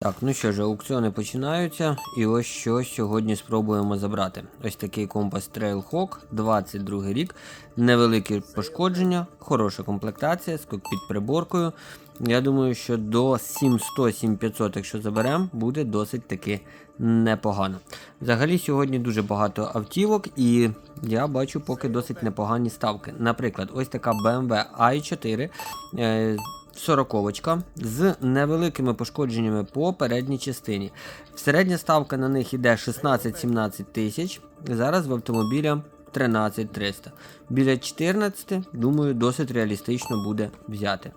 Так, ну що ж, аукціони починаються, і ось що сьогодні спробуємо забрати. Ось такий компас Trailhawk, 22 рік, невеликі пошкодження, хороша комплектація з кокпіт приборкою. Я думаю, що до 7100-7500, якщо заберемо, буде досить таки непогано. Взагалі сьогодні дуже багато автівок, і я бачу поки досить непогані ставки. Наприклад, ось така BMW i4. Сороковочка з невеликими пошкодженнями по передній частині. Середня ставка на них іде 16-17 тисяч. Зараз в автомобіля 13 300. Біля 14, думаю, досить реалістично буде взяти.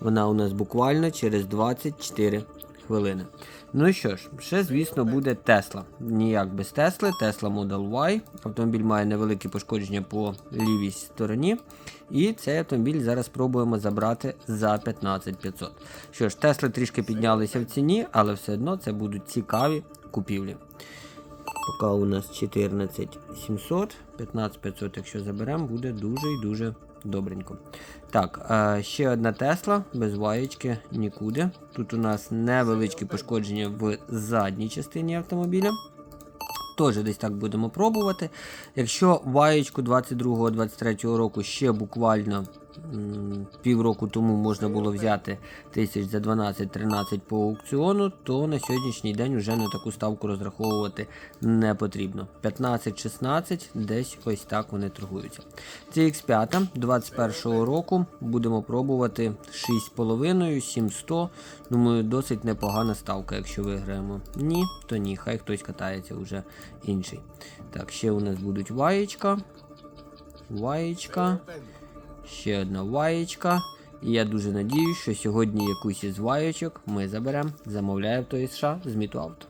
Вона у нас буквально через 24 хвилини. Ну і що ж, ще, звісно, буде Тесла. Ніяк без Тесли. Тесла Model Y. Автомобіль має невеликі пошкодження по лівій стороні. І цей автомобіль зараз спробуємо забрати за 15500. Що ж, Тесли трішки піднялися в ціні, але все одно це будуть цікаві купівлі. Поки у нас 14700, 15500, якщо заберемо, буде дуже і дуже добренько. Так, ще одна Тесла, без ваєчки нікуди. Тут у нас невеличкі пошкодження в задній частині автомобіля. Теж десь так будемо пробувати. Якщо ваєчку 22-23 року ще буквально півроку тому можна було взяти тисяч за 12-13 по аукціону, то на сьогоднішній день вже на таку ставку розраховувати не потрібно. 15-16, десь ось так вони торгуються. Це X5 21 року будемо пробувати 6,5, 700. Думаю, досить непогана ставка, якщо виграємо. Ні, то ні, хай хтось катається вже інший. Так, ще у нас будуть ваєчка. Ваєчка. Ще одна ваєчка. І я дуже надіюсь, що сьогодні якусь із ваєчок ми заберемо. замовляє в той США з Міту Авто.